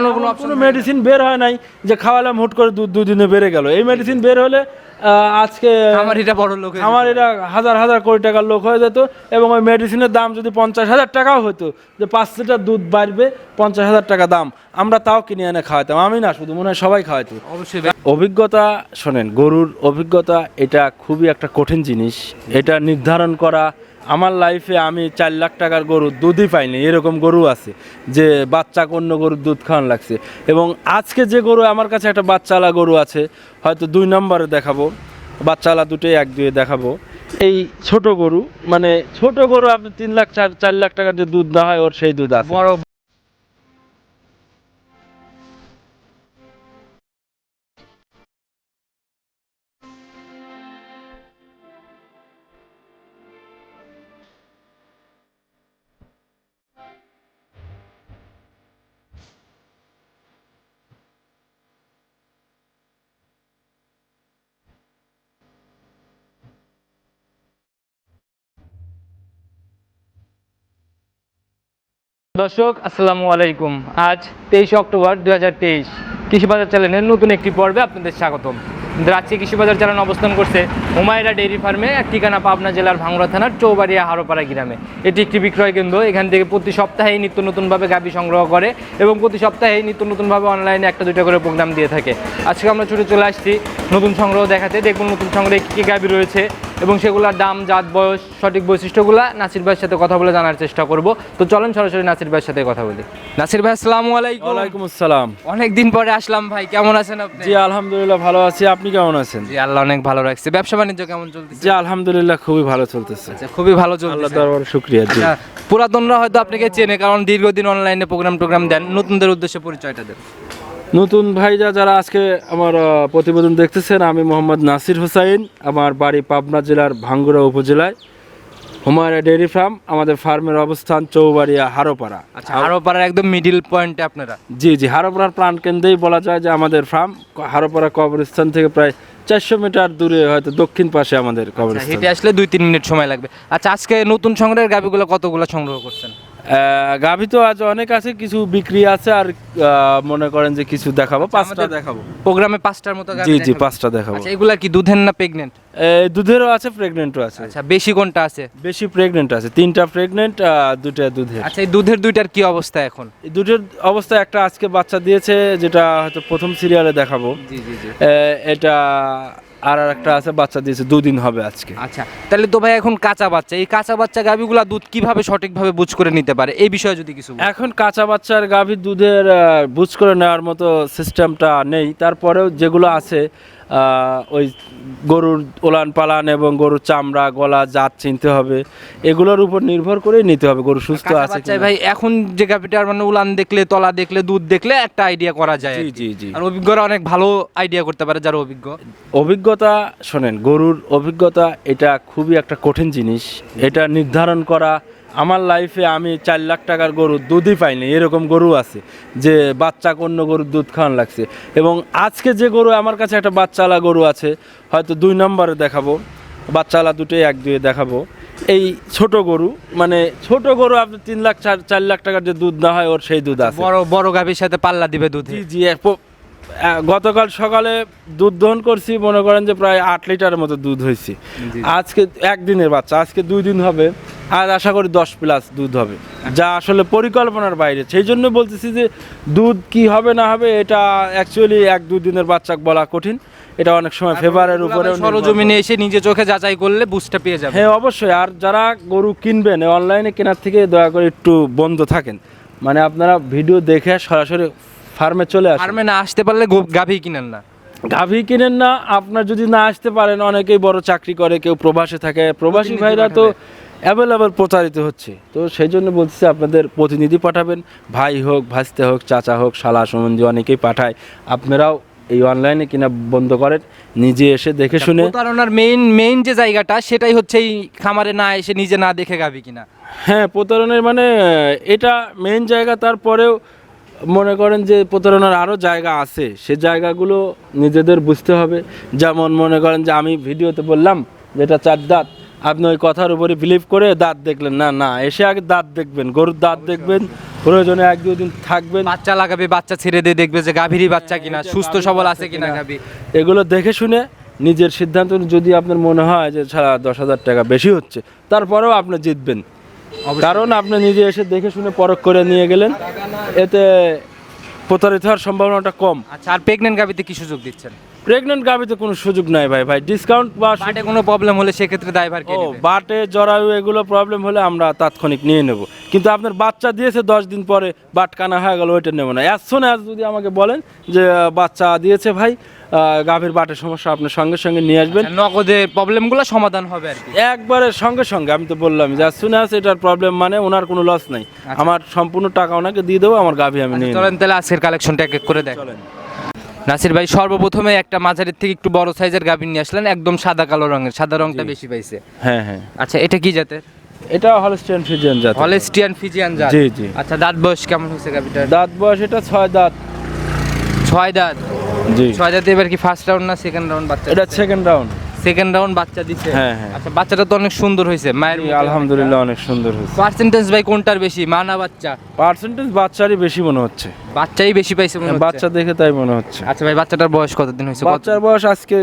শুকানোর কোনো অপশন কোনো মেডিসিন বের হয় নাই যে খাওয়ালাম হুট করে দুধ দুদিনে বেড়ে গেল। এই মেডিসিন বের হলে আজকে আমার এটা বড় লোক আমার এটা হাজার হাজার কোটি টাকার লোক হয়ে যেত এবং ওই মেডিসিনের দাম যদি পঞ্চাশ হাজার টাকাও হতো যে পাঁচ লিটার দুধ বাড়বে পঞ্চাশ হাজার টাকা দাম আমরা তাও কিনে এনে খাওয়াতাম। আমি না শুধু মনে হয় সবাই খাওয়াইতো। অবশ্যই অভিজ্ঞতা শোনেন গরুর অভিজ্ঞতা এটা খুবই একটা কঠিন জিনিস। এটা নির্ধারণ করা আমার লাইফে আমি চার লাখ টাকার গরুর দুধই পাইনি, এরকম গরু আছে, যে বাচ্চা অন্য গরুর দুধ খাওয়ান লাগছে। এবং আজকে যে গরু, আমার কাছে একটা বাচ্চালা গরু আছে, হয়তো দুই নম্বরে দেখাবো, বাচ্চালা দুটোই এক দুয়ে দেখাবো। এই ছোট গরু মানে ছোট গরু আপনি তিন লাখ, চার চার লাখ টাকার যে দুধ না হয়, ওর সেই দুধ আছে। বড় দর্শক, আসসালামু আলাইকুম। আজ তেইশে অক্টোবর দু হাজার তেইশ কৃষিবাজার চ্যানেলের নতুন একটি পর্বে আপনাদের স্বাগতম। আজকে কৃষিবাজার চ্যানেল অবস্থান করছে হুমায়রা ডেইরি ফার্মে ঠিকানা পাবনা জেলার ভাঙড়া থানার চৌবাড়িয়া হারোপাড়া গ্রামে। এটি একটি বিক্রয় কেন্দ্র, এখান থেকে প্রতি সপ্তাহেই নিত্য নতুনভাবে গাভী সংগ্রহ করে এবং প্রতি সপ্তাহেই নিত্য নতুনভাবে অনলাইনে একটা দুটো করে প্রোগ্রাম দিয়ে থাকে। আজকে আমরা ছুটে চলে আসছি নতুন সংগ্রহ দেখাতে। দেখুন, নতুন সংগ্রহে কী কী গাভী রয়েছে এবং সেগুলোর দাম জাত বয়স সঠিক বৈশিষ্ট্যগুলো নাসির ভাইয়ের সাথে কথা বলে জানার চেষ্টা করব। তো চলেন সরাসরি নাসির ভাইয়ের সাথে কথা বলি। নাসির ভাই আসসালামু আলাইকুম। ওয়ালাইকুম আসসালাম। অনেকদিন পরে আসলাম ভাই কেমন আছেন আপনি? জি আলহামদুলিল্লাহ ভালো আছি। আপনি কেমন আছেন? জি আল্লাহ অনেক ভালো রাখছে। ব্যবসা বাণিজ্য কেমন চলতেছে? জি আলহামদুলিল্লাহ খুবই ভালো চলতেছে। আচ্ছা, খুবই ভালো আল্লাহ চলতেছে দরবার শুক্রিয়া জি। আচ্ছা, পুরাতনরা হয়তো আপনাকে চেনে কারণ দীর্ঘদিন অনলাইনে প্রোগ্রাম টোগ্রাম দেন। নতুনদের উদ্দেশ্যে পরিচয়টা দেন। নতুন ভাইরা যারা আজকে আমার প্রতিবেদন দেখতেছেন আমি মোহাম্মদ নাসির হোসাইন আমার বাড়ি পাবনা জেলার ভাঙ্গুড়া উপজেলায়। হুমায়রা ডেয়ারি ফার্ম আমাদের ফার্মের অবস্থান চৌবাড়িয়া হারোপাড়া। আচ্ছা আরও পাড়ার একদম মিডিল পয়েন্টে আপনারা। জি জি হারোপাড়ার প্রাণ কেন্দ্রেই বলা যায় যে আমাদের ফার্ম হারোপাড়া কবরস্থান থেকে প্রায় চারশো মিটার দূরে হয়তো দক্ষিণ পাশে আমাদের আচ্ছা, কবরস্থান। হেঁটে আসলে দুই তিন মিনিট সময় লাগবে। আচ্ছা আজকে নতুন সংগ্রহের গাভিগুলো কতগুলো সংগ্রহ করছেন? গাভী তো আজ অনেক আছে কিছু বিক্রি আছে আর মনে করেন যে কিছু দেখাবো। পাঁচটা দেখাবো। প্রোগ্রামে পাঁচটার মতো জি জি পাঁচটা দেখাবো। আচ্ছা এগুলা কি দুধের না প্রেগনেন্ট দুধেরও আছে প্রেগনেন্টও আছে। আচ্ছা বেশি কোনটা আছে? বেশি প্রেগনেন্ট আছে তিনটা প্রেগনেন্ট দুটা দুধের। আচ্ছা এই দুধের দুইটার কি অবস্থা এখন? এই দুধের অবস্থা একটা আজকে বাচ্চা দিয়েছে যেটা হয়তো প্রথম সিরিয়ালে দেখাবো। জি জি জি। আহ, এটা আর একটা আছে বাচ্চা দিয়েছে দুদিন হবে আজকে। আচ্ছা তাহলে তো ভাই এখন কাঁচা বাচ্চা। এই কাঁচা বাচ্চা গাভীগুলা দুধ কীভাবে সঠিকভাবে বুঝ করে নিতে পারে? এই বিষয়ে যদি কিছু এখন কাঁচা বাচ্চার গাভীর দুধের বুঝ করে নেওয়ার মতো সিস্টেমটা নেই। তারপরেও যেগুলো আছে ওই গরুর ওলান পালান এবং গরুর চামড়া গলা জাত চিনতে হবে। এগুলোর উপর নির্ভর করেই নিতে হবে গরু সুস্থ আছে ভাই এখন যে গাভিটার মানে উলান দেখলে তলা দেখলে দুধ দেখলে একটা আইডিয়া করা যায় জি জি জি। আর অভিজ্ঞরা অনেক ভালো আইডিয়া করতে পারে যারা অভিজ্ঞ। অভিজ্ঞতা শোনেন গরুর অভিজ্ঞতা এটা খুবই একটা কঠিন জিনিস। এটা নির্ধারণ করা আমার লাইফে আমি চার লাখ টাকার গরু দুধই পাইনি এরকম গরু আছে যে বাচ্চা অন্য গরুর দুধ খাওয়ান লাগছে। এবং আজকে যে গরু আমার কাছে একটা বাচ্চাওয়ালা গরু আছে হয়তো দুই নম্বরে দেখাবো বাচ্চাওয়ালা দুটোই এক দুয়ে দেখাবো। এই ছোট গরু মানে ছোট গরু আপনি তিন লাখ চার চার লাখ টাকার যে দুধ না হয় ওর সেই দুধ আছে। বড় বড় গাভীর সাথে পাল্লা দিবে দুধে? জি গতকাল সকালে দুধ দহন করছি মনে করেন যে প্রায় আট লিটারের মতো দুধ হয়েছে আজকে একদিনের বাচ্চা আজকে দুই দিন হবে। আজ আশা করি দশ প্লাস দুধ হবে। যা আসলে পরিকল্পনার বাইরে। সেই জন্য বলতেছি যে দুধ কি হবে না হবে এটা অ্যাকচুয়ালি এক দুই দিনের বাচ্চা বলা কঠিন। এটা অনেক সময় ফেভারের উপরে সরজমিনে এসে নিজে চোখে যাচাই করলে বুঝটা পেয়ে যাবে। হ্যাঁ অবশ্যই। আর যারা গরু কিনবেন অনলাইনে কেনার থেকে দয়া করে একটু বন্ধ থাকেন। মানে আপনারা ভিডিও দেখে সরাসরি ফার্মে চলে আসেন। ফার্মে না আসতে পারলে গাভী কিনেন না। গাভী কিনেন না। আপনার যদি না আসতে পারেন অনেকেই বড় চাকরি করে কেউ প্রবাসে থাকে। প্রবাসী ভাইরা তো। অ্যাভেলেবল প্রচারিত হচ্ছে। তো সেই জন্য বলতেছি আপনাদের প্রতিনিধি পাঠাবেন ভাই হোক ভাসতে হোক চাচা হোক শালা সম্বন্ধী অনেকেই পাঠায়। আপনারাও এই অনলাইনে কিনা বন্ধ করেন নিজে এসে দেখে শুনে। প্রতারণার মেইন মেইন যে জায়গাটা সেটাই হচ্ছে এই খামারে না এসে নিজে না দেখে গাভী কিনা। হ্যাঁ প্রতারণের মানে এটা মেন জায়গা তারপরেও মনে করেন যে প্রতারণার আরও জায়গা আছে। সে জায়গাগুলো নিজেদের বুঝতে হবে। যেমন মনে করেন যে আমি ভিডিওতে বললাম যেটা চার দাঁত আপনি ওই কথার উপরে বিলিভ করে দাঁত দেখলেন। না না এসে আগে দাঁত দেখবেন গরুর দাঁত দেখবেন প্রয়োজনে এক দুই দিন থাকবেন। বাচ্চা লাগাবে বাচ্চা ছেড়ে দিয়ে দেখবে যে গাভীরই বাচ্চা কিনা সুস্থ সবল আছে কিনা গাভী। এগুলো দেখে শুনে নিজের সিদ্ধান্ত যদি আপনার মনে হয় যে ছাড়া দশ হাজার টাকা বেশি হচ্ছে তারপরেও আপনি জিতবেন। কারণ আপনি নিজে এসে দেখে শুনে পরখ করে নিয়ে গেলেন এতে প্রতারিত হওয়ার সম্ভাবনাটা কম। আচ্ছা আর প্রেগনেন্ট গাভীতে কি সুযোগ দিচ্ছেন? প্রেগনেন্ট গাভিতে কোনো সুযোগ নাই ভাই ভাই। ডিসকাউন্ট বা বাটে কোনো প্রবলেম হলে সেক্ষেত্রে দায়ভার কে ও বাটে জরায়ু এগুলো প্রবলেম হলে আমরা তাৎক্ষণিক নিয়ে নেব। কিন্তু আপনার বাচ্চা দিয়েছে দশ দিন পরে বাট কানা হয়ে গেল ওইটা নেব না। অ্যাজ সোন অ্যাজ যদি আমাকে বলেন যে বাচ্চা দিয়েছে ভাই গাভীর বাটের সমস্যা আপনার সঙ্গে সঙ্গে নিয়ে আসবেন। আচ্ছা, নগদের প্রবলেমগুলো সমাধান হবে আর কি। একবারে সঙ্গে সঙ্গে আমি তো বললাম যে শুনে আছে এটার প্রবলেম মানে ওনার কোনো লস নাই। আমার সম্পূর্ণ টাকা ওনাকে দিয়ে দেবো আমার গাভী আমি নিয়ে আচ্ছা, চলেন তাহলে আজকের কালেকশনটা এক এক করে দেখ। চলেন। নাসির ভাই সর্বপ্রথমে একটা মাঝারির থেকে একটু বড় সাইজের গাভী নিয়ে আসলেন একদম সাদা কালো রঙের সাদা রংটা বেশি পাইছে। হ্যাঁ হ্যাঁ। আচ্ছা এটা কি জাতের? এটা হলস্টিয়ান ফিজিয়ান জাত হলস্টিয়ান ফিজিয়ান জাত। জি, জি। আচ্ছা দাঁত বয়স কেমন হয়েছে গাভীটার? দাঁত বয়স এটা ছয় দাঁত। ছয় দাঁত? জি। ছয় দাঁতে এবার কি ফার্স্ট রাউন্ড না সেকেন্ড রাউন্ড বাচ্চা এটা সেকেন্ড রাউন্ড সেকেন্ড রাউন্ড বাচ্চা দিছে। হ্যাঁ, হ্যাঁ। আচ্ছা বাচ্চাটা তো অনেক সুন্দর হয়েছে মায়ের আলহামদুলিল্লাহ অনেক সুন্দর হয়েছে। পার্সেন্টেজ ভাই কোনটার বেশি? মা না বাচ্চা? পার্সেন্টেজ বাচ্চারই বেশি মনে হচ্ছে। বাচ্চাই বেশি পাইছে মনে হচ্ছে। বাচ্চা দেখে তাই মনে হচ্ছে। আচ্ছা ভাই বাচ্চাটার বয়স কতদিন হয়েছে? কত- বাচ্চার বয়স আজকে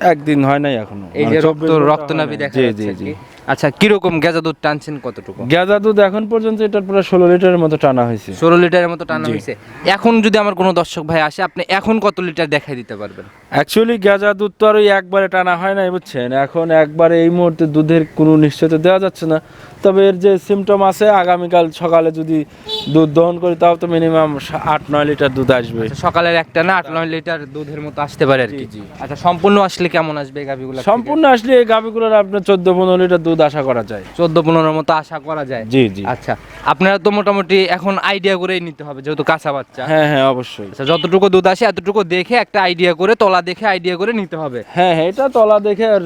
একদিন হয় নাই এখনও। এই মানে যে রক্ত ঘণ্টা রক্তনাভি দেখা যাচ্ছে জি জি কি। আচ্ছা কীরকম গেজা দুধ টানছেন কতটুকু? গেজা দুধ এখন পর্যন্ত এটার পুরো ষোলো লিটারের মতো টানা হয়েছে। ষোলো লিটারের মতো টানা হয়েছে। এখন যদি আমার কোনো দর্শক ভাই আসে আপনি এখন কত লিটার দেখাই দিতে পারবেন? অ্যাকচুয়ালি গেজা দুধ তো আর ওই একবারে টানা হয় না বুঝছেন? এখন একবারে এই মুহূর্তে দুধের কোনো নিশ্চয়তা দেওয়া যাচ্ছে না। তবে এর যে সিমটম আছে আগামীকাল সকালে যদি দুধ দহন করি তাও তো মিনিমাম আট নয় লিটার দুধ আসবে। আচ্ছা, সকালের একটা না আট নয় লিটার দুধের মতো আসতে পারে আর কি। আচ্ছা সম্পূর্ণ আসলে কেমন আসবে এই গাভিগুলো সম্পূর্ণ আসলে এই গাভিগুলোর আপনার চোদ্দ পনেরো লিটার দুধ আশা করা যায়। চোদ্দ পনেরোর মতো আশা করা যায়? জি জি। আচ্ছা আপনারা তো মোটামুটি এখন আইডিয়া করেই নিতে হবে যেহেতু কাঁচা বাচ্চা। হ্যাঁ হ্যাঁ অবশ্যই। আচ্ছা যতটুকু দুধ আসে এতটুকু দেখে একটা আইডিয়া করে তলা দেখে আইডিয়া করে নিতে হবে। হ্যাঁ হ্যাঁ এটা তলা দেখে আর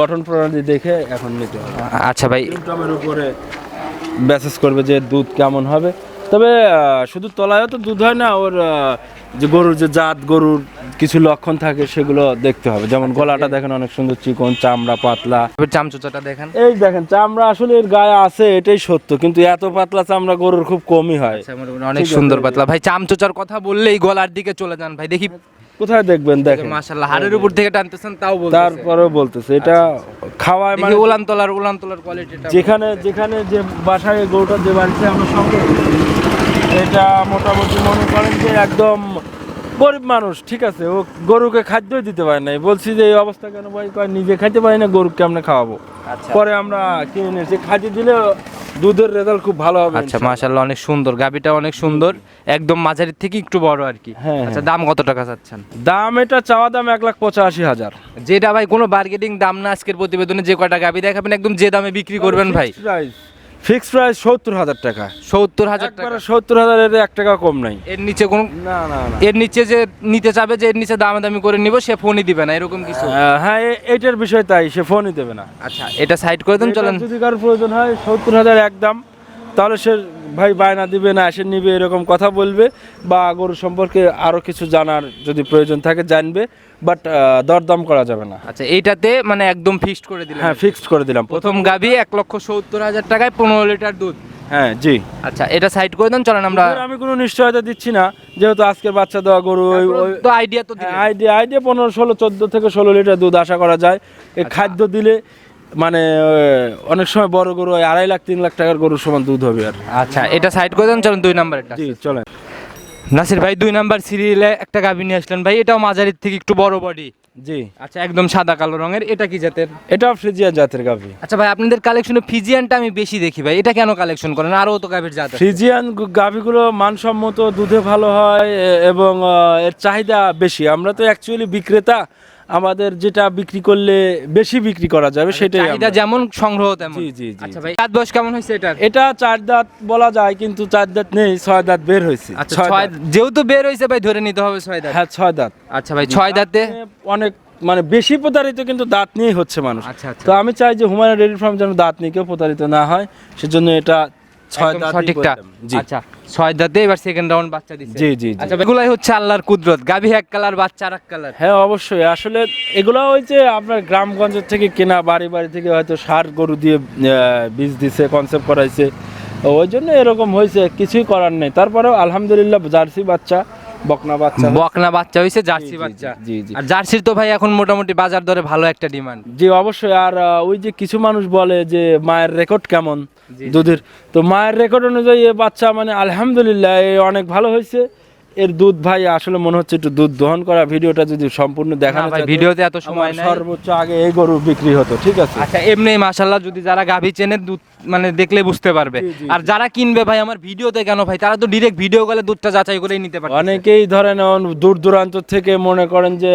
গঠন প্রণালী দেখে এখন নিতে হবে। আচ্ছা ভাই। সিমটমের উপরে ব্যাসেস করবে যে দুধ কেমন হবে। তবে শুধু তলায়ও তো দুধ হয় না ওর যে গরুর যে জাত গরুর কিছু লক্ষণ থাকে সেগুলো দেখতে হবে। যেমন গলাটা দেখেন অনেক সুন্দর চিকন চামড়া পাতলা। চামচুচাটা দেখেন। এই দেখেন চামড়া আসলে এর গায়ে আছে এটাই সত্য কিন্তু এত পাতলা চামড়া গরুর খুব কমই হয়। আচ্ছা, অনেক সুন্দর পাতলা। ভাই চামচুচার কথা বললেই গলার দিকে চলে যান ভাই। দেখি কোথায় দেখবেন? দেখেন। মাশাআল্লাহ হাড়ের উপর থেকে টানতেছেন তাও বলতেছে। তারপরেও বলতেছে এটা খাওয়ায় মানে উলান তলার উলান তলার কোয়ালিটিটা যেখানে যেখানে যে বাসায় গরুটা যে বাড়িতে আমরা সংগ্রহ এটা মোটামুটি মনে করেন যে একদম গরিব মানুষ ঠিক আছে ও গরুকে খাদ্যই দিতে পারে নাই। বলছি যে এই অবস্থা কেন ভাই? কয় নিজে খাইতে পারি না গরুকে কেমনে খাওয়াবো। আচ্ছা। পরে আমরা কিনে নিয়েছি খাদ্য দিলে দুধের রেজাল্ট খুব ভালো হবে আচ্ছা মাশাআল্লাহ অনেক সুন্দর। গাবিটা অনেক সুন্দর। একদম মাঝারির থেকে একটু বড় আর কি। হ্যাঁ, আচ্ছা দাম কত টাকা চাচ্ছেন? দাম এটা চাওয়া দাম এক লাখ পঁচাশি হাজার। যেটা ভাই কোনো বার্গেটিং দাম না আজকের প্রতিবেদনে যে কয়টা গাবি দেখাবেন একদম যে দামে বিক্রি করবেন ভাই। ফিক্স প্রাইস সত্তর হাজার টাকা। সত্তর হাজার টাকা। সত্তর হাজারের এক টাকা কম নাই। এর নিচে কোন না না না। এর নিচে যে নিতে চাবে যে এর নিচে দামে দামি করে নিব সে ফোনই দিবে না এরকম কিছু? হ্যাঁ এ- এইটার বিষয় তাই সে ফোনই দেবে না। আচ্ছা এটা সাইড করে দেন চলেন। এটার যদি কারোর প্রয়োজন হয় সত্তর হাজার একদম তাহলে সে ভাই বায়না দিবে না এসে নিবে এরকম কথা বলবে বা গরু সম্পর্কে আরও কিছু জানার যদি প্রয়োজন থাকে জানবে বাট দরদাম করা যাবে না। আচ্ছা এইটাতে মানে একদম ফিক্সড করে দিলাম হ্যাঁ ফিক্সড করে দিলাম। প্রথম গাবি এক লক্ষ সত্তর হাজার টাকায় পনেরো লিটার দুধ। হ্যাঁ জি। আচ্ছা এটা সাইড করে দেন চলেন আমরা আমি কোনো নিশ্চয়তা দিচ্ছি না যেহেতু আজকের বাচ্চা দেওয়া গরু ওই ওই তো আইডিয়া তো আইডিয়া আইডিয়া পনেরো ষোলো চোদ্দ থেকে ষোলো লিটার দুধ আশা করা যায়। এই খাদ্য দিলে মানে অনেক সময় বড় গরু ওই আড়াই লাখ তিন লাখ টাকার গরুর সমান দুধ হবে আর আচ্ছা এটা সাইড করে দেন চলেন দুই নাম্বার জি চলেন। নাসির ভাই দুই নাম্বার সিরিয়ালে একটা গাভী নিয়ে আসলেন। ভাই এটাও মাঝারির থেকে একটু বড় বডি জি। আচ্ছা একদম সাদা কালো রঙের এটা কি জাতের? এটাও ফ্রিজিয়ান জাতের গাভি। আচ্ছা ভাই আপনাদের কালেকশনে ফিজিয়ানটা আমি বেশি দেখি ভাই এটা কেন কালেকশন করেন? আরও তো গাভীর জাত আছে। ফ্রিজিয়ান গাভিগুলো মানসম্মত দুধে ভালো হয় এ- এবং আহ, এর চাহিদা বেশি। আমরা তো অ্যাকচুয়ালি বিক্রেতা আমাদের যেটা বিক্রি করলে বেশি বিক্রি করা যাবে সেটাই এটা যেমন সংগ্রহ তেমন। জি, জি, জি, আচ্ছা ভাই দাঁত বয়স কেমন হয়েছে এটার? এটা চার দাঁত বলা যায় কিন্তু চার দাঁত নেই ছয় দাঁত বের হয়েছে। আচ্ছা ছয় যেহেতু বের হয়েছে ভাই ধরে নিতে হবে ছয় দাঁত। হ্যাঁ ছয় দাঁত। আচ্ছা ভাই ছয় দাঁতে অনেক মানে বেশি প্রতারিত কিন্তু দাঁত নিয়েই হচ্ছে মানুষ। আচ্ছা আচ্ছা। তো আমি চাই যে হুমায়ুন ডেয়ারি ফার্ম যেন দাঁত নিয়ে কেউ প্রতারিত না হয় সেজন্য এটা সঠিকটা। আচ্ছা ছয় দাঁতে এবার সেকেন্ড রাউন্ড বাচ্চা দিছে। জি, জি, জি। আচ্ছা এগুলাই হচ্ছে আল্লাহর কুদরত। গাভী এক কালার বাচ্চা আর এক কালার হ্যাঁ অবশ্যই। আসলে এগুলো ওই যে আপনার গ্রামগঞ্জের থেকে কেনা বাড়ি বাড়ি থেকে হয়তো সার গরু দিয়ে বীজ দিছে কনসেপ্ট করাইছে। ওই জন্য এরকম হয়েছে কিছুই করার নেই। তারপরেও আলহামদুলিল্লাহ জার্সি বাচ্চা। বকনা বাচ্চা বকনা বাচ্চা হইছে জার্সি বাচ্চা। জি, জি। আর জার্সির তো ভাই এখন মোটামুটি বাজার দরে ভালো একটা ডিমান্ড। জি অবশ্যই। আর ওই যে কিছু মানুষ বলে যে মায়ের রেকর্ড কেমন দুধের। তো মায়ের রেকর্ড অনুযায়ী বাচ্চা মানে আলহামদুলিল্লাহ অনেক ভালো হয়েছে এর দুধ ভাই আসলে মনে হচ্ছে একটু দুধ দহন করা ভিডিওটা যদি সম্পূর্ণ দেখানো যেত, ভিডিওতে এত সময় নাই। সর্বোচ্চ আগে এই গরু বিক্রি হতো ঠিক আছে? আচ্ছা এমনি মাশাল্লাহ যদি যারা গাভী চেনে দুধ মানে দেখলে বুঝতে পারবে। আর যারা কিনবে ভাই আমার ভিডিওতে কেন ভাই? তারা তো ডিরেক্ট ভিডিও কলে দুধটা যাচাই করেই নিতে পারে অনেকেই ধরেন দূর দূরান্ত থেকে মনে করেন যে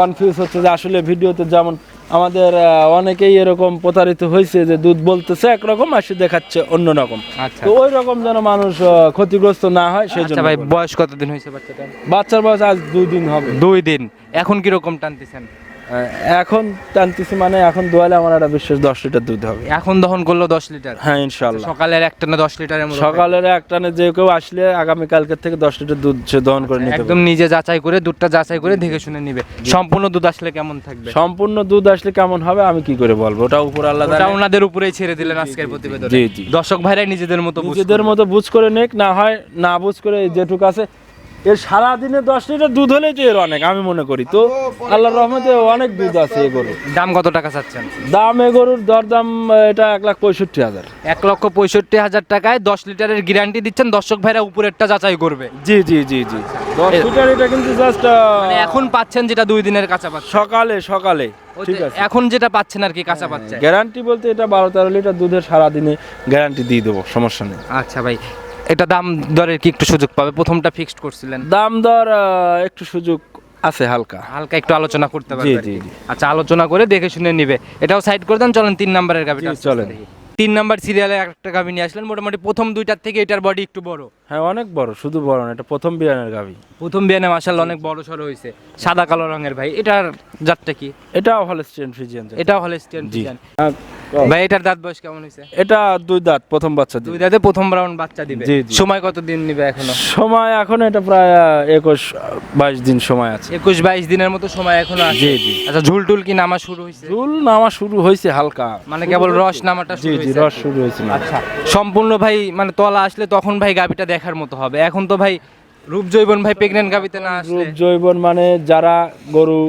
কনফিউজ হচ্ছে যে আসলে ভিডিওতে যেমন আমাদের আহ, অনেকেই এরকম প্রতারিত হয়েছে যে দুধ বলতেছে একরকম আর সে দেখাচ্ছে অন্য রকম তো ওই রকম যেন মানুষ ক্ষতিগ্রস্ত না হয় সেই আচ্ছা জন্য ভাই বয়স কতদিন হয়েছে বাচ্চাটা বাচ্চার বয়স আজ দুই দিন হবে। দুই দিন। এখন কি রকম টানতেছেন? এখন টানতেছি মানে এখন দোয়ালে আমার একটা বিশ্বাস দশ লিটার দুধ হবে। এখন দহন করল দশ লিটার? হ্যাঁ ইনশাল্লাহ সকালের একটা না দশ লিটারের মতো। সকালের একটানে যে কেউ আসলে আগামী কালকের থেকে দশ লিটার দুধ সে দহন করে নিতে একদম নিজে যাচাই করে দুধটা যাচাই করে দেখে শুনে নিবে। সম্পূর্ণ দুধ আসলে কেমন থাকবে? সম্পূর্ণ দুধ আসলে কেমন হবে আমি কি করে বলব? ওটা উপর আল্লাহ ওটা ওনাদের উপরেই ছেড়ে দিলেন আজকের প্রতিবেদনে। দর্শক ভাইরাই নিজেদের মতো নিজেদের মতো বুঝ করে নেক না হয় না বুঝ করে যেটুকু আছে এর সারাদিনে দশ লিটার দুধ হলেই তো এর অনেক আমি মনে করি। তো আল্লাহর রহমতে অনেক দুধ আছে এ গরু দাম কত টাকা চাচ্ছেন? দাম এ গরুর দরদাম এটা এক লাখ পঁয়ষট্টি হাজার। এক লক্ষ পঁয়ষট্টি হাজার টাকায় দশ লিটারের গ্যারান্টি দিচ্ছেন। দর্শক ভাইরা উপরেরটা যাচাই করবে। জি জি জি জি। দশ লিটার এটা কিন্তু জাস্ট মানে এখন পাচ্ছেন যেটা দুই দিনের কাঁচা পাচ্ছেন সকালে। সকালে ঠিক আছে। এখন যেটা পাচ্ছেন আর কি কাঁচা পাচ্ছেন গ্যারান্টি বলতে এটা বারো তেরো লিটার দুধের সারাদিনে গ্যারান্টি দিয়ে দেবো সমস্যা নেই। আচ্ছা ভাই এটা দাম দরের কি একটু সুযোগ পাবে? প্রথমটা ফিক্সড করছিলেন। দাম দর একটু সুযোগ আছে হালকা। হালকা একটু আলোচনা করতে পারবে জি, জি। আচ্ছা আলোচনা করে দেখে শুনে নিবে। এটাও সাইড করে দেন চলেন তিন নাম্বারের আস্তে চলেন। তিন নাম্বার সিরিয়ালে একটা গাভি নিয়ে আসলেন মোটামুটি প্রথম দুইটার থেকে এটার বডি একটু বড়। হ্যাঁ অনেক বড় শুধু বড় না এটা প্রথম বিয়ানের গাভি প্রথম বিয়ানে মাসাল্লাহ অনেক বড় সড়ো হয়েছে সাদা কালো রঙের ভাই এটার জাতটা কি? এটাও হলস্টিয়ান ফ্রিজিয়ান এটাও হলে স্টেন জি। ভাই এটার দাঁত বয়স কেমন হয়েছে? এটা দুই দাঁত প্রথম বাচ্চা দুই দাঁতে প্রথম রাউন্ড বাচ্চা দিবে। সময় কত দিন নিবে এখনও? সময় এখন এটা প্রায় একুশ বাইশ দিন সময় আছে। একুশ বাইশ দিনের মতো সময় এখনও আছে? জি। আচ্ছা ঝুলটুল কি নামা শুরু হয়েছে? চুল নামা শুরু হয়েছে হালকা। মানে কেবল রস নামাটা জি জি রস শুরু হয়েছে আচ্ছা সম্পূর্ণ ভাই মানে তলা আসলে তখন ভাই গাবিটা দেখার মতো হবে। এখন তো ভাই রূপ জৈবন ভাই প্রেগনেন্ট গাবিতে না আসলে? রূপ জৈবন মানে যারা গরু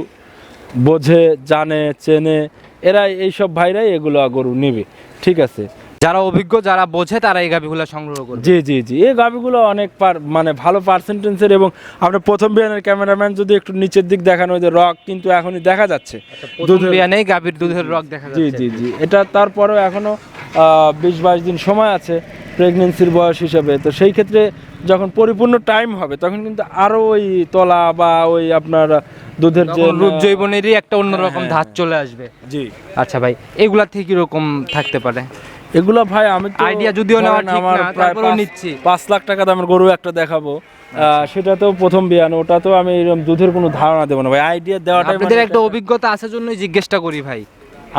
বোঝে জানে চেনে এরা এইসব ভাইরাই এগুলো গরু নেবে ঠিক আছে? যারা অভিজ্ঞ যারা বোঝে তারা এই গাবিগুলো সংগ্রহ করবে। জি জি জি। এই গাভিগুলো অনেক পার মানে ভালো পার্সেন্টেন্সের এবং আপনার প্রথম বিয়ানের ক্যামেরাম্যান যদি একটু নিচের দিক দেখানো হয় যে রক কিন্তু এখনই দেখা যাচ্ছে। দুধ দুধের- বিয়ানেই গাবির দুধের রক দেখা যাচ্ছে। জি জি। জি এটা তারপরেও এখনও বিশ বাইশ দিন সময় আছে প্রেগনেন্সির বয়স হিসাবে। তো সেই ক্ষেত্রে যখন পরিপূর্ণ টাইম হবে তখন কিন্তু আরও ওই তলা বা ওই আপনার দুধের যে রূপ জৈবনেরই একটা অন্যরকম হ্যাঁ, ধাত চলে আসবে। জি। আচ্ছা ভাই এগুলা থেকে কীরকম থাকতে পারে? এগুলো ভাই আমি আইডিয়া যদিও নেওয়া ঠিক না, তারপরে পাঁচ- নিচ্ছি। 5 লাখ টাকা দামের গরু একটা দেখাবো। সেটা তো প্রথম বিয়ান ওটা তো আমি এরকম দুধের কোনো ধারণা দেব না ভাই। আইডিয়া দেওয়াটা আপনাদের মানে একটা অভিজ্ঞতা আছে জন্যই জিজ্ঞেসটা করি ভাই।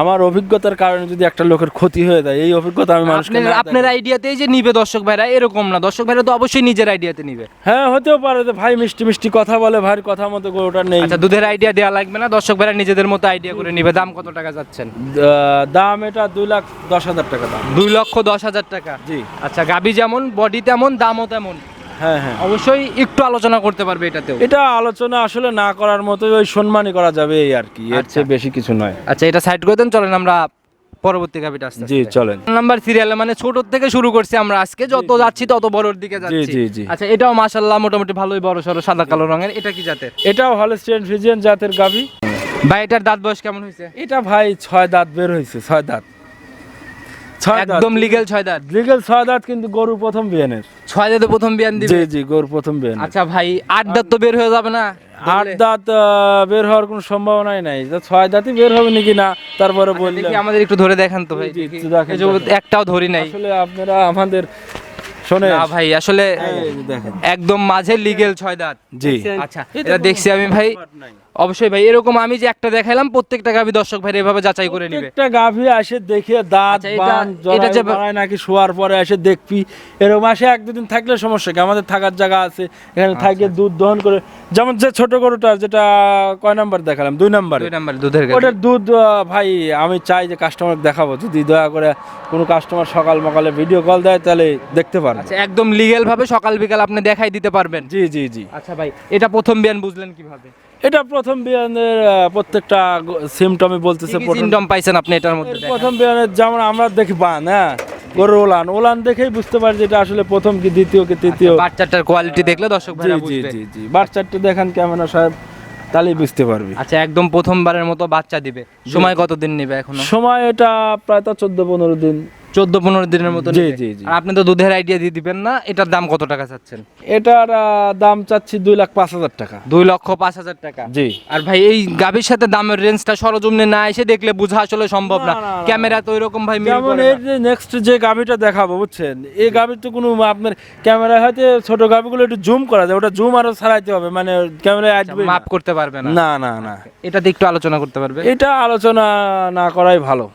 আমার অভিজ্ঞতার কারণে যদি একটা লোকের ক্ষতি হয়ে যায় এই অভিজ্ঞতা আমি মানুষকে আপনার না আপনার দেখাই। আইডিয়াতেই যে নিবে দর্শক ভাইরা এরকম না। দর্শক ভাইরা তো অবশ্যই নিজের আইডিয়াতে নিবে। হ্যাঁ হতেও পারে যে ভাই মিষ্টি মিষ্টি কথা বলে ভাই কথা মতো গরুটা নেই। আচ্ছা দুধের আইডিয়া দেওয়া লাগবে না। দর্শক ভাইরা নিজেদের মতো আইডিয়া করে নিবে। দাম কত টাকা যাচ্ছেন? আহ, দাম এটা দুই লাখ দশ হাজার টাকা দাম। দুই লক্ষ দশ হাজার টাকা। জি। আচ্ছা গাবি যেমন বডি তেমন দামও তেমন। হ্যাঁ হ্যাঁ। অবশ্যই একটু আলোচনা করতে পারবে এটাতেও। এটা আলোচনা আসলে না করার মতো ওই সম্মানই করা যাবে এই আর কি এর আচ্ছা। চেয়ে বেশি কিছু নয়। আচ্ছা এটা সাইড করে দেন চলেন আমরা পরবর্তী গাবিটা আসতে জি চলেন। নাম্বার সিরিয়ালে মানে ছোট থেকে শুরু করছি আমরা আজকে যত যাচ্ছি তত বড়র দিকে যাচ্ছি। জি, জি। আচ্ছা এটাও মাশাআল্লাহ মোটামুটি ভালোই বড় সরো সাদা কালো রঙের এটা কি জাতের? এটাও হলস্টিয়ান ফ্রিজিয়ান জাতের গাভি ভাই এটার দাঁত বয়স কেমন হয়েছে? এটা ভাই ছয় দাঁত বের হয়েছে ছয় দাঁত। ছয় একদম লিগেল ছয় দাঁত। লিগেল ছয় দাঁত কিন্তু গরু প্রথম বিয়ানের ছয় দাঁতে প্রথম বিয়ান দিবে? জি জি গরু প্রথম বিয়ান। আচ্ছা ভাই আট দাঁত তো বের হয়ে যাবে না? আট দাঁত বের হওয়ার কোনো সম্ভাবনাই নাই। তা ছয় দাঁতই বের হবে নাকি না তারপরে আচ্ছা, বললাম। আমাদের একটু ধরে দেখান তো ভাই। একটাও ধরি নাই। আসলে আপনারা আমাদের শোনে না ভাই আসলে একদম মাঝে লিগেল ছয় দাঁত। জি। আচ্ছা এটা দেখছি আমি ভাই। অবশ্যই ভাই এরকম আমি যে একটা দেখাইলাম প্রত্যেকটা গাভি দর্শক ভাই এভাবে যাচাই করে নিবে। একটা গাভী আসে দেখে দাঁত আচ্ছা, বান এটা যে- নাকি শোয়ার পরে এসে দেখবি। এরকম আসে এক দুদিন থাকলে সমস্যা কি? আমাদের থাকার জায়গা আছে এখানে আচ্ছা। থাকে দুধ দহন করে যেমন যে ছোট গরুটা যেটা কয় নাম্বার দেখালাম? দুই নাম্বারে। দুই নাম্বার দুধের ওটার দুধ ভাই আমি চাই যে কাস্টমার দেখাবো। যদি দয়া করে কোনো কাস্টমার সকাল মকালে ভিডিও কল দেয় তাহলে দেখতে পারবে। আচ্ছা একদম লিগেল ভাবে সকাল বিকাল আপনি দেখাই দিতে পারবেন। জি জি জি। আচ্ছা ভাই এটা প্রথম বিয়ান বুঝলেন কীভাবে? এটা প্রথম বিয়ানের প্রত্যেকটা সিমটমই বলতেছে প্রথম সিমটম পাইছেন আপনি এটার মধ্যে? প্রথম বিয়ানের যেমন আমরা দেখি বান হ্যাঁ গরুর ওলান। ওলান দেখেই বুঝতে পারি যে এটা আসলে প্রথম কি দ্বিতীয় কি তৃতীয়। বাচ্চাটার কোয়ালিটি দেখলে দর্শক জি ভাইরা জি জি জি বাচ্চাটা দেখান ক্যামেরা সাহেব তাহলেই বুঝতে পারবি। আচ্ছা একদম প্রথমবারের মতো বাচ্চা দিবে। সময় কতদিন নেবে এখন? সময় এটা প্রায় তো চোদ্দ পনেরো দিন। চোদ্দ পনেরো দিনের মতো জি, জি, জি। আপনি তো দুধের আইডিয়া দিয়ে দিবেন না এটার দাম কত টাকা চাচ্ছেন? এটার দাম চাচ্ছি দুই লাখ পাঁচ হাজার টাকা। দুই লক্ষ পাঁচ হাজার টাকা। জি। আর ভাই এই গাভীর সাথে দামের রেঞ্জটা সরজমিনে না এসে দেখলে বোঝা আসলে সম্ভব না। ক্যামেরা তো ওইরকম ভাই যেমন এই যে নেক্সট যে গাভিটা দেখাবো বুঝছেন? এই গাভির তো কোনো আপনার ক্যামেরায় হয়তো ছোট গাভিগুলো একটু জুম করা যায় ওটা জুম আরও ছাড়াইতে হবে মানে ক্যামেরায় আসবে আচ্ছা, মাপ করতে পারবে না। না না না। এটাতে একটু আলোচনা করতে পারবে? এটা আলোচনা না করাই ভালো।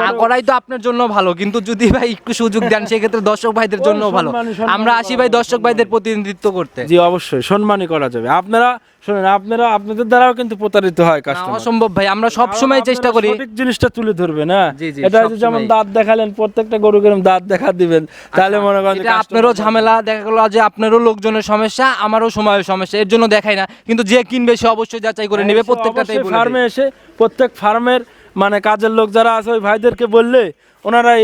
না করাই তো আপনার জন্য ভালো কিন্তু যদি ভাই একটু সুযোগ দেন সেক্ষেত্রে দর্শক ভাইদের জন্য ভালো। আমরা আসি ভাই দর্শক ভাইদের প্রতিনিধিত্ব করতে। জি অবশ্যই সম্মানই করা যাবে। আপনারা শুনেন আপনারা আপনাদের দ্বারাও কিন্তু প্রতারিত হয় কাস্টমার অসম্ভব ভাই আমরা সব সময় চেষ্টা করি। সঠিক জিনিসটা তুলে ধরবে না জি, এটা যেমন দাঁত দেখালেন প্রত্যেকটা গরু কেরম দাঁত দেখা দিবেন তাহলে মনে করেন আপনারও ঝামেলা দেখা গেল যে আপনারও লোকজনের সমস্যা আমারও সময়ের সমস্যা এর জন্য দেখাই না। কিন্তু যে কিনবে সে অবশ্যই যাচাই করে নেবে এসে প্রত্যেকটাতেই ফার্মে এসে প্রত্যেক ফার্মের মানে কাজের লোক যারা আছে ওই ভাইদেরকে বললে ওনারাই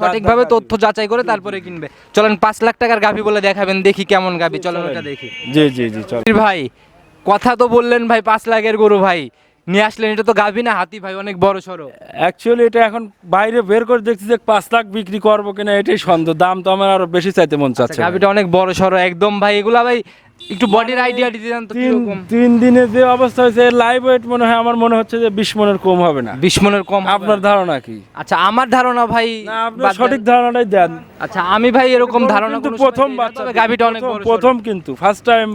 সঠিকভাবে তথ্য যাচাই করে তারপরে কিনবে। চলেন পাঁচ লাখ টাকার গাভি বলে দেখাবেন দেখি কেমন গাভি। চলেন ওটা দেখি। জি জি জি চল ভাই কথা তো বললেন ভাই পাঁচ লাখের গরু ভাই। নিয়ে আসলেন এটা তো গাভি না হাতি ভাই অনেক বড় সড়ো। অ্যাকচুয়ালি এটা এখন বাইরে বের করে দেখছি যে পাঁচ লাখ বিক্রি করব কিনা এটাই সন্দেহ। দাম তো আমার আরও বেশি চাইতে মন চাচ্ছে গাভিটা অনেক বড় সড়ো একদম ভাই এগুলা ভাই একটু বডির আইডিয়া দিতে দেন তো তিন কীরকম? তিন দিনে যে অবস্থা হয়েছে লাইভ ওয়েট মনে হয় আমার মনে হচ্ছে যে বিশ মনের কম হবে না। বিশ মনের কম আপনার ধারণা কি? আচ্ছা আমার ধারণা ভাই না আপনার সঠিক ধারণাটাই দেন। আচ্ছা আমি ভাই এরকম ধারণা কিন্তু প্রথম বাচ্চা। গাভিটা অনেক বড় প্রথম কিন্তু ফার্স্ট টাইম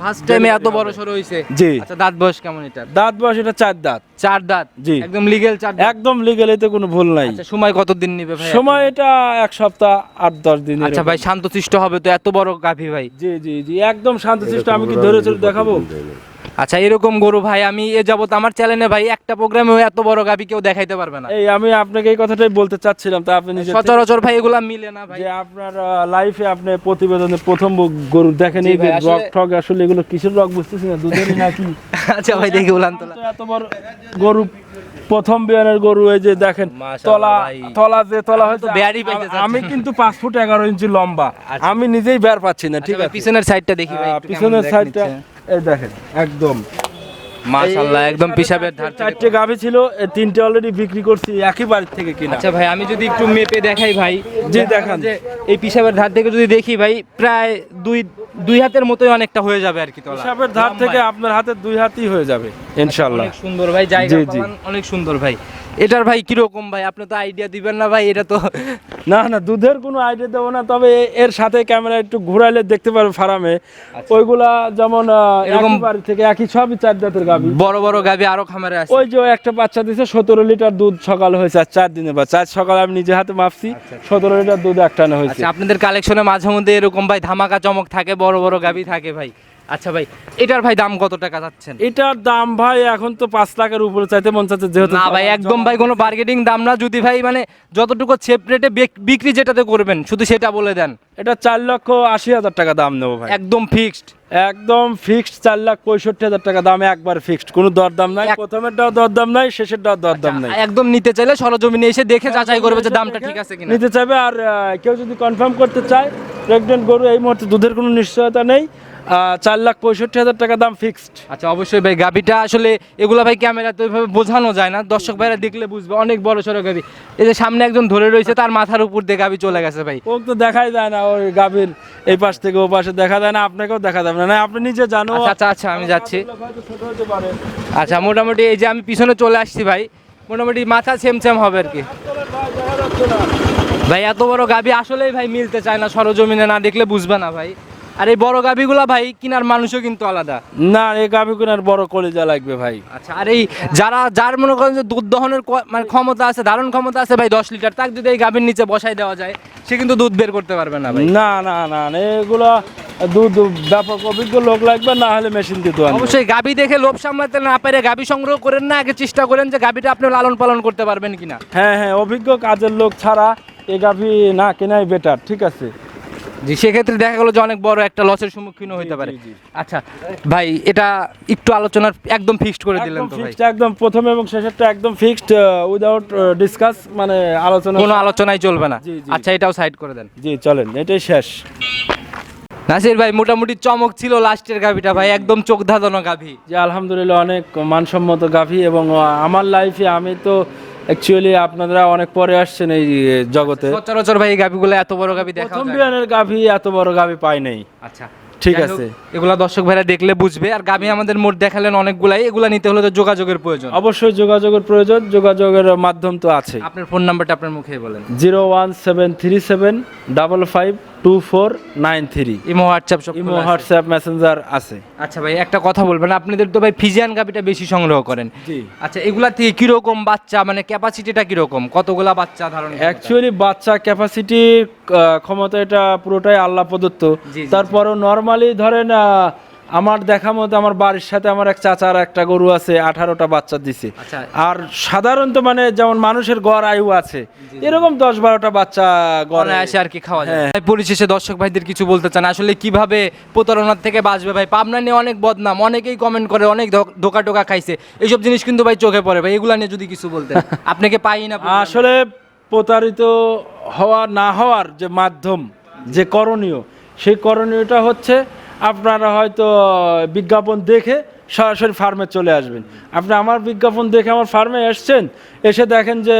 ফার্স্ট টাইমে এত বড় সড়ো হইছে। জি। আচ্ছা দাঁত বয়স কেমন এটা দাঁত বয়স এটা চার দাঁত। চার দাঁত? জি। একদম লিগেল চার দাঁত? একদম লিগেল এতে কোনো ভুল নাই। আচ্ছা সময় কতদিন নিবে ভাই সময় এটা এক সপ্তাহ আট দশ দিন আচ্ছা। ভাই শান্তশিষ্ট হবে তো এত বড় গাভী ভাই? জি জি জি একদম শান্তশিষ্ট আমি কি ধরে ধরে দেখাবো? আচ্ছা এরকম গরু ভাই আমি এ যাবত আমার চ্যানেলে ভাই একটা প্রোগ্রামে এত বড় গাভি কেউ দেখাইতে পারবে না। এই আমি আপনাকে এই কথাটাই বলতে চাচ্ছিলাম তা আপনি নিজে সচরাচর ভাই এগুলা মিলে না ভাই। যে আপনার লাইফে আপনি প্রতিবেদনে প্রথম গরু দেখেন এই যে রক ঠক আসলে এগুলো কিসের রক বুঝতেছি না দুধেরই নাকি? আচ্ছা ভাই দেখি তোলা তো। এত বড় গরু প্রথম বিয়ানের গরু এই যে দেখেন তলা তলা যে তলা হয়েছে তো বেয়ারই পাইতে আ- আমি কিন্তু পাঁচ ফুট এগারো ইঞ্চি লম্বা। আচ্ছা। আমি নিজেই বের পাচ্ছি না ঠিক ঠিক আছে। পিছনের সাইডটা দেখি ভাই পিছনের সাইডটা। এই দেখেন একদম মাশাআল্লাহ একদম পিসাবের ধার থেকে চারটে গাভী ছিল তিনটে অলরেডি বিক্রি করছি একই বাড়ি থেকে কিনা আচ্ছা ভাই আমি যদি একটু মেপে দেখাই ভাই যে দেখা দেখান। এই পিসাবের ধার থেকে যদি দেখি ভাই প্রায় দুই দুই হাতের মতোই অনেকটা হয়ে যাবে আর কি তোলা। হিসাবের ধার থেকে আপনার হাতে দুই হাতই হয়ে যাবে ইনশাল্লাহ অনেক সুন্দর ভাই জায়গা অনেক সুন্দর ভাই। এটার ভাই কীরকম ভাই? আপনি তো আইডিয়া দিবেন না ভাই এটা তো না না দুধের কোনো আইডিয়া দেবো না তবে এর সাথে ক্যামেরা একটু ঘুরাইলে দেখতে পারবে ফার্মে। ওইগুলা যেমন আচ্ছা। এরকম- বাড়ি থেকে একই সবই চার জাতের গাবি। বড় বড় গাবি আরও খামারে আছে। ওই যে একটা বাচ্চা দিছে সতেরো লিটার দুধ সকাল হয়েছে আর চার দিনে বা চার সকালে আমি নিজে হাতে মাপছি সতেরো লিটার দুধ একটানে হয়েছে। আচ্ছা আপনাদের কালেকশনে মাঝে মধ্যে এরকম ভাই ধামাকা চমক থাকে বড় বড় বড় গাবি থাকে ভাই। আচ্ছা ভাই এটার ভাই দাম কত টাকা যাচ্ছেন এটার দাম ভাই এখন তো পাঁচ লাখের উপরে চাইতে মন চাচ্ছে যেহেতু না ভাই একদম ভাই কোনো বার্গেটিং দাম না। যদি ভাই মানে যতটুকু সেপ রেটে বিক্রি যেটাতে করবেন শুধু সেটা বলে দেন। এটা চার লক্ষ আশি হাজার টাকা দাম নেব ভাই। একদম ফিক্সড একদম ফিক্সড চার লাখ পঁয়ষট্টি হাজার টাকা দাম একবার ফিক্সড কোনো দরদাম নাই প্রথমের আচ্ছা, দরদাম নাই শেষেরটাও দরদাম নাই। একদম নিতে চাইলে সরজমিনে এসে দেখে যাচাই করবে যে দামটা ঠিক আছে কিনা। নিতে চাইবে আর কেউ যদি কনফার্ম করতে চায় প্রেগনেন্ট গরু এই মুহূর্তে দুধের কোনো নিশ্চয়তা নেই। চার লাখ পঁয়ষট্টি হাজার টাকা দাম ফিক্সড আচ্ছা অবশ্যই ভাই গাবিটা আসলে এগুলো ভাই ক্যামেরাতে ওইভাবে বোঝানো যায় না। দর্শক ভাইরা দেখলে বুঝবে অনেক বড় সড়ো গাবি এই যে সামনে একজন ধরে রয়েছে তার মাথার উপর দিয়ে গাবি চলে গেছে ভাই। ও তো দেখাই যায় না ওই গাভীর এই পাশ থেকে ও পাশে দেখা যায় না আপনাকেও দেখা যাবে না। আপনি নিজে জানো। আচ্ছা আচ্ছা আচ্ছা আমি যাচ্ছি। আচ্ছা মোটামুটি এই যে আমি পিছনে চলে আসছি ভাই মোটামুটি মাথা সেম সেম হবে আর কি। ভাই এত বড় গাবি আসলেই ভাই মিলতে চায় না সরজমিনে না দেখলে বুঝবে না ভাই। আর এই বড় গাভিগুলা ভাই কিনার মানুষও কিন্তু আলাদা। না এই গাভী কেনার বড় কলিজা লাগবে ভাই। আচ্ছা আর এই যারা যার মনে করেন যে দুধ দহনের মানে ক্ষমতা আছে ধারণ ক্ষমতা আছে ভাই দশ লিটার তাকে যদি এই গাভীর নিচে বসাই দেওয়া যায় সে কিন্তু দুধ বের করতে পারবে না ভাই। না না না এগুলা দুধ ব্যাপক অভিজ্ঞ লোক লাগবে না হলে মেশিন দিতে দোয়ান অবশ্যই গাভী দেখে লোভ সামলাতে না পেরে গাভী সংগ্রহ করেন না আগে চেষ্টা করেন যে গাভীটা আপনি লালন পালন করতে পারবেন কিনা। হ্যাঁ হ্যাঁ অভিজ্ঞ কাজের লোক ছাড়া এই গাভী না কেনাই বেটার ঠিক আছে। জি সেক্ষেত্রে দেখা গেলো যে অনেক বড় একটা লসের সম্মুখীন হতে পারে। আচ্ছা ভাই এটা একটু আলোচনার একদম ফিক্সড করে দিলেন একদম তো ভাই। ফিক্সড একদম প্রথম এবং শেষেরটা একদম ফিক্সড উইদাউট ডিসকাস মানে আলোচনা কোনো আলোচনাই চলবে না। আচ্ছা এটাও সাইড করে দেন। জি চলেন এটাই শেষ। নাসির ভাই মোটামুটি চমক ছিল লাস্টের গাভিটা ভাই একদম চোখ ধাঁধানো গাভি। যে আলহামদুলিল্লাহ অনেক মানসম্মত গাভী এবং আমার লাইফে আমি তো অ্যাকচুয়ালি আপনারা অনেক পরে আসছেন এই জগতে। সচরাচর ভাই গাভিগুলো এত বড় গাভি দেখা প্রথম বিয়ানের গাভী এত বড় গাভী পাই নাই। আচ্ছা। ঠিক আছে। এগুলা দর্শক ভাইরা দেখলে বুঝবে। আর গাভি আমাদের মোট দেখালেন অনেকগুলাই। এগুলা নিতে হলে তো যোগাযোগের প্রয়োজন। অবশ্যই যোগাযোগের প্রয়োজন। যোগাযোগের মাধ্যম তো আছে আপনার ফোন নাম্বারটা আপনার মুখে বলেন। Zero one seven three seven double five two four nine three imo WhatsApp সব ইমো হোয়াটসঅ্যাপ মেসেঞ্জার আছে। আচ্ছা ভাই একটা কথা বলবেন আপনাদের তো ভাই ফিজিয়ান গাভিটা বেশি সংগ্রহ করেন। জি। আচ্ছা এগুলা থেকে কীরকম বাচ্চা মানে ক্যাপাসিটিটা কীরকম? কতগুলা বাচ্চা ধারণ অ্যাকচুয়ালি বাচ্চা ক্যাপাসিটির ক্ষমতা এটা পুরোটাই আল্লাহ প্রদত্ত। তারপরও নর্মালি ধরেন আমার দেখা মতো আমার বাড়ির সাথে আমার এক চাচার একটা গরু আছে আঠারোটা বাচ্চা দিছে। আচ্ছা। আর সাধারণত মানে যেমন মানুষের গড় আয়ু আছে এরকম দশ বারোটা বাচ্চা গড়ে আসে আর কি খাওয়া যায়। হ্যাঁ। পরিশেষে দর্শক ভাইদের কিছু বলতে চান। আসলে কীভাবে প্রতারণার থেকে বাঁচবে ভাই? পাবনা নিয়ে অনেক বদনাম অনেকেই কমেন্ট করে অনেক ধোকা টোকা খাইছে। এইসব জিনিস কিন্তু ভাই চোখে পড়ে ভাই এগুলা নিয়ে যদি কিছু বলতে আপনাকে পাই না আসলে প্রতারিত হওয়া না হওয়ার যে মাধ্যম যে করণীয় সেই করণীয়টা হচ্ছে আপনারা হয়তো বিজ্ঞাপন দেখে সরাসরি ফার্মে চলে আসবেন। আপনি আমার বিজ্ঞাপন দেখে আমার ফার্মে এসছেন এসে দেখেন যে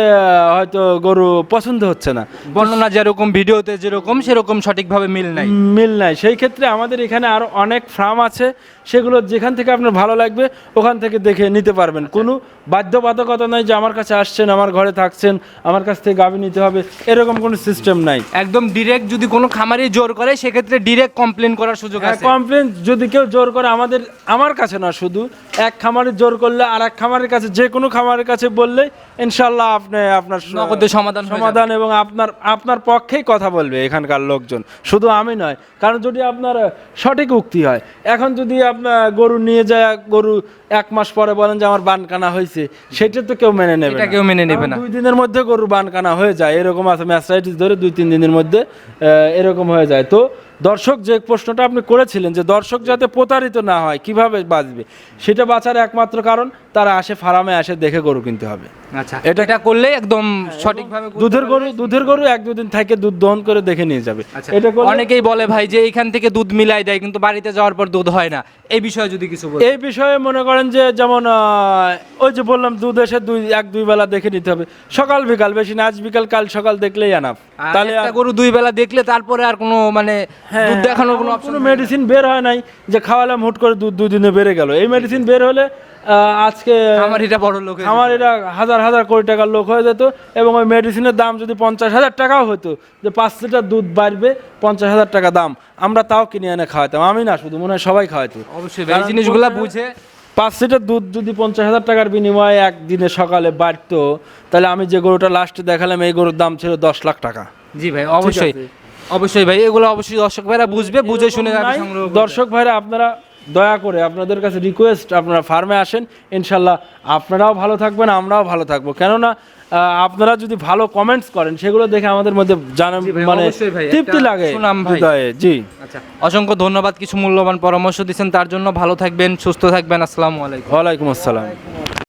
হয়তো গরু পছন্দ হচ্ছে না। বর্ণনা যেরকম ভিডিওতে যেরকম সেরকম সঠিকভাবে মিল নাই। মিল নাই। সেই ক্ষেত্রে আমাদের এখানে আরও অনেক ফার্ম আছে সেগুলো যেখান থেকে আপনার ভালো লাগবে ওখান থেকে দেখে নিতে পারবেন। কোনো বাধ্যবাধকতা নাই যে আমার কাছে আসছেন আমার ঘরে থাকছেন আমার কাছ থেকে গাভি নিতে হবে এরকম কোনো সিস্টেম নাই। একদম ডিরেক্ট যদি কোনো খামারি জোর করে সেক্ষেত্রে ডিরেক্ট কমপ্লেন করার সুযোগ আছে। কমপ্লেন যদি কেউ জোর করে আমাদের আমার কাছে না শুধু এক খামারে জোর করলে আর এক খামারের কাছে যে কোনো খামারের কাছে বললে ইনশাল্লাহ আপনি আপনার নগদে সমাধান সমাধান এবং আপনার আপনার পক্ষেই কথা বলবে এখানকার লোকজন শুধু আমি নয় কারণ যদি আপনার সঠিক উক্তি হয় এখন যদি আপনার গরু নিয়ে যায় গরু এক মাস পরে বলেন যে আমার বানকানা হয়েছে সেটা তো কেউ মেনে নেবে না। কেউ মেনে নেবে না। দুই দিনের মধ্যে গরু বানকানা হয়ে যায় এরকম আছে ম্যাসাইটিস ধরে দুই তিন দিনের মধ্যে আহ, এরকম হয়ে যায় তো দর্শক যে প্রশ্নটা আপনি করেছিলেন যে দর্শক যাতে প্রতারিত না হয় কীভাবে বাঁচবে সেটা বাঁচার একমাত্র কারণ তারা আসে ফার্মে আসে দেখে গরু কিনতে হবে। আচ্ছা এটা এটা করলে একদম সঠিকভাবে দুধের গরু দুধের গরু এক দুদিন থেকে দুধ দহন করে দেখে নিয়ে যাবে। আচ্ছা এটা অনেকেই বলে ভাই যে এখান থেকে দুধ মিলাই দেয় কিন্তু বাড়িতে যাওয়ার পর দুধ হয় না। এই বিষয়ে যদি কিছু বল এই বিষয়ে মনে করেন যে যেমন ওই যে বললাম দু দেশে দুই এক দুই বেলা দেখে নিতে হবে। সকাল বিকাল বেশি না আজ বিকাল কাল সকাল দেখলেই আনাপ তাহলে গরু দুই বেলা দেখলে তারপরে আর কোনো মানে দুধ দেখানোর কোনো অপশন মেডিসিন বের হয় নাই যে খাওয়ালাম হুট করে দুধ দুদিনে বেড়ে গেল। এই মেডিসিন বের হলে আজকে আমার এটা বড় লোক আমার এটা হাজার হাজার কোটি টাকার লোক হয়ে যেত এবং ওই মেডিসিনের দাম যদি পঞ্চাশ হাজার টাকাও হতো যে পাঁচ লিটার দুধ বাড়বে পঞ্চাশ হাজার টাকা দাম আমরা তাও কিনে এনে খাওয়াতাম। আমি না শুধু মনে হয় সবাই খাওয়াইতো। অবশ্যই এই জিনিসগুলা বুঝে পাঁচ লিটার দুধ যদি পঞ্চাশ হাজার টাকার বিনিময়ে একদিনে সকালে বাড়তো তাহলে আমি যে গরুটা লাস্টে দেখালাম এই গরুর দাম ছিল দশ লাখ টাকা। জি ভাই অবশ্যই। অবশ্যই ভাই এগুলো অবশ্যই দর্শক ভাইরা বুঝবে বুঝে শুনে। দর্শক ভাইরা আপনারা দয়া করে আপনাদের কাছে রিকোয়েস্ট আপনারা ফার্মে আসেন ইনশাল্লাহ আপনারাও ভালো থাকবেন আমরাও ভালো থাকব। কেননা আপনারা যদি ভালো কমেন্টস করেন সেগুলো দেখে আমাদের মধ্যে জানান মানে তৃপ্তি লাগে হৃদয়ে। জি। আচ্ছা অসংখ্য ধন্যবাদ কিছু মূল্যবান পরামর্শ দিচ্ছেন তার জন্য ভালো থাকবেন সুস্থ থাকবেন আসসালামু আলাইকুম। ওয়ালাইকুম আসসালাম।